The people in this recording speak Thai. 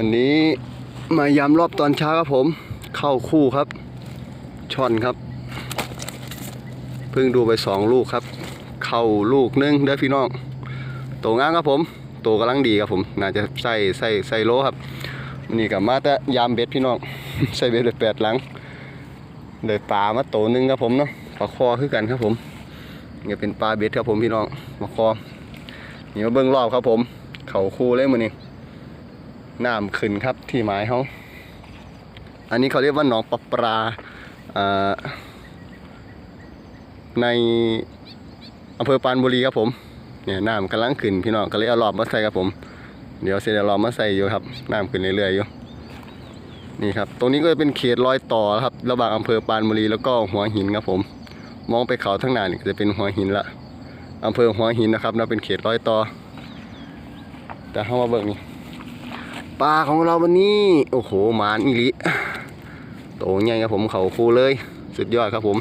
วันนี้มายำรอบตอนเช้าครับผม เข้าคู่ครับ ช่อนครับ เพิ่งดูไปสองลูกครับ เข้าลูกหนึงเด้อพี่น้องโตง้ามครับผมโตกำลังดีครับผม น่าจะใส่ใส่ใส่โลครับวันนี้กับมาแต่ยามเบ็ดพี่น้อง ใส่เบ็ดเลยแปดหลังเลยปลามาโตหนึงครับผมเนาะปลาคอคือกันครับผมนี่เป็นปลาเบ็ดครับผมพี่น้องปลาคอนี่มาเบิ้งรอบครับผม เข่าคู่เลยมือนี้ น้ำขึ้นครับที่หมายเขาอันนี้เขาเรียกว่าหนองปลาปลาอ่าในอำเภอปานบุรีครับผมเนี่ยน้ำกำลังขึ้นพี่น้องก็เลยเอารอบมาใส่ครับผม เดี๋ยวเสร็จแล้วรอบมาใส่อยู่ครับน้ำขึ้นเรื่อยๆอยู่นี่ครับตรงนี้ก็จะเป็นเขตรอยต่อครับ ระหว่างอำเภอปานบุรีแล้วก็หัวหินครับผม มองไปเขาทั้างหน้านี่จะเป็นหัวหินละอำเภอหัวหินนะครับเราเป็นเขตรอยต่อ แต่เข้ามาเบิ่งนี่ ปลาของเราวันนี้ โอ้โหหมานอีลิโตใหญ่ครับผมเขาคูเลย สุดยอดครับผม